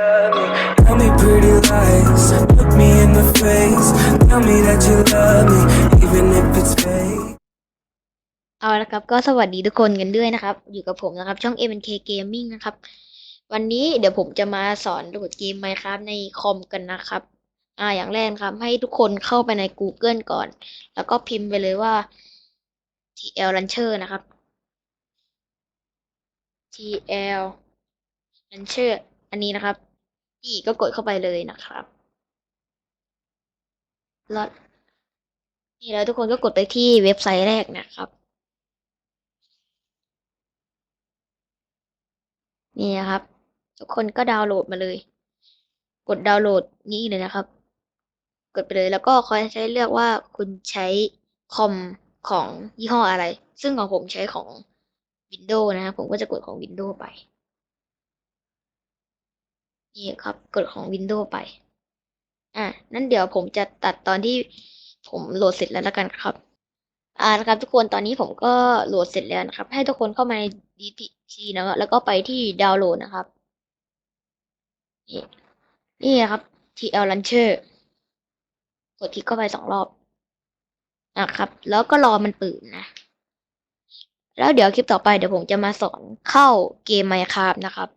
Tell me pretty lies. Look me in the face. Tell me that you love me, even if it's fake. เอาละครับก็สวัสดีทุกคนกันด้วยนะครับ อยู่กับผมนะครับ ช่อง MNK Gaming นะครับ วันนี้เดี๋ยวผมจะมาสอนโหลดเกม Minecraft ในคอมกันนะครับ อ่าอย่างแรกครับ ให้ทุกคนเข้าไปใน Google ก่อน แล้วก็พิมพ์ไปเลยว่า TL Launcher นะครับ TL Launcher อันนี้นะครับ อีก็กดเข้าไปเลยนะครับแล้วนี่แล้วทุกคนก็กดไปที่เว็บไซต์แรกนะครับ นี่นะครับ ทุกคนก็ดาวน์โหลดมาเลย กดดาวน์โหลดนี่เลยนะครับ กดไปเลยแล้วก็คอยใช้เลือกว่าคุณใช้คอมของยี่ห้ออะไร ซึ่งของผมใช้ของ Windows นะครับผมก็จะกดของ Windows ไป นี่ครับ กดของ Windows ไป อะนั่นเดี๋ยวผมจะตัดตอนที่ผมโหลดเสร็จแล้วล้วกันครับ อ่านะครับทุกคนตอนนี้ผมก็โหลดเสร็จแล้วนะครับ ให้ทุกคนเข้ามาใน DPC นะครับแล้วก็ไปที่ดาวน์โหลดนะครับ นี่นี่ครับ TL Launcher กดคลิกเข้าไปสองรอบนะครับ แล้วก็รอมันเปิดนะ แล้วเดี๋ยวคลิปต่อไปเดี๋ยวผมจะมาสอนเข้าเกม Minecraft นะครับ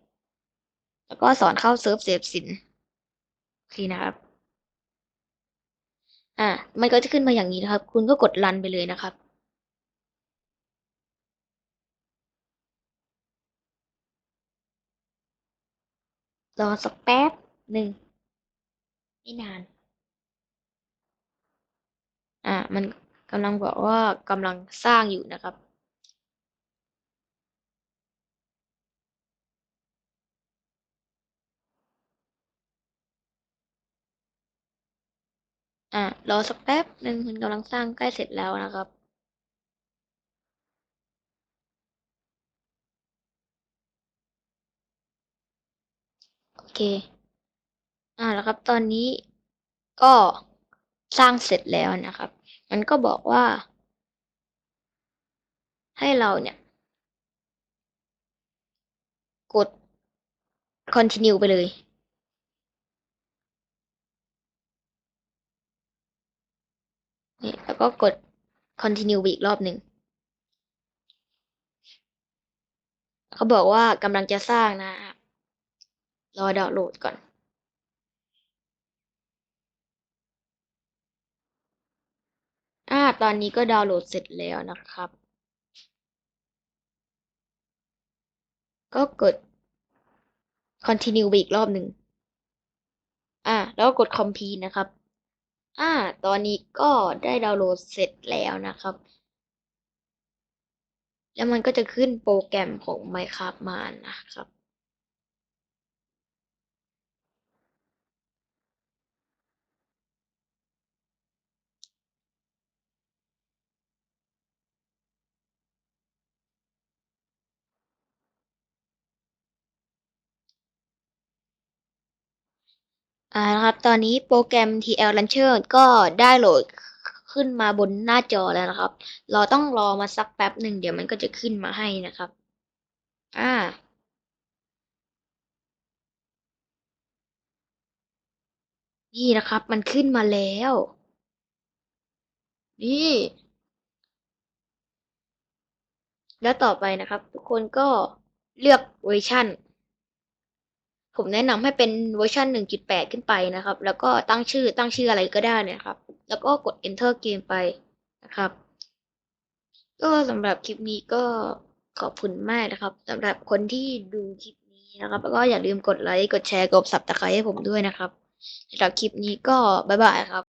แล้วก็สอนเข้าเซิร์ฟเซฟสินโอเคนะครับอ่ามันก็จะขึ้นมาอย่างนี้นะครับ คุณก็กดรันไปเลยนะครับรอสักแป๊บหนึ่งไม่นาน อ่ามันกำลังบอกว่ากำลังสร้างอยู่นะครับ อ่ารอสักแป๊บหนึ่งมันกำลังสร้างใกล้เสร็จแล้วนะครับ โอเค อ่าแล้วครับตอนนี้ก็สร้างเสร็จแล้วนะครับ มันก็บอกว่า ให้เราเนี่ย กด continue ไปเลย นี่ แล้ว ก็กด continue อีกรอบหนึ่ง เขาบอกว่ากำลังจะสร้างนะครับรอดาวน์โหลดก่อน อ่า ตอนนี้ก็ดาวน์โหลดเสร็จแล้วนะครับ ก็กด continue อีกรอบหนึ่ง อ่า แล้วก็กด complete นะครับ อ่า ตอนนี้ก็ได้ดาวน์โหลดเสร็จแล้วนะครับ แล้วมันก็จะขึ้นโปรแกรมของ Minecraft มานะครับ อ่านะครับ ตอนนี้โปรแกรม TL Launcher ก็ได้โหลดขึ้นมาบนหน้าจอแล้วนะครับ เราต้องรอมาสักแป๊บหนึ่งเดี๋ยวมันก็จะขึ้นมาให้นะครับ อ่า นี่นะครับ มันขึ้นมาแล้ว นี่ แล้วต่อไปนะครับ ทุกคนก็เลือกเวอร์ชัน ผมแนะนำให้เป็นเวอร์ชัน1.8 ขึ้นไปนะครับ แล้วก็ตั้งชื่อตั้งชื่ออะไรก็ได้นะครับ แล้วก็กด enter เกมไปนะครับ ก็สำหรับคลิปนี้ก็ขอบคุณมากนะครับสำหรับคนที่ดูคลิปนี้นะครับ แล้วก็อย่าลืมกดไลค์กดแชร์กด subscribe ให้ผมด้วยนะครับสำหรับคลิปนี้ก็บ๊ายบายครับ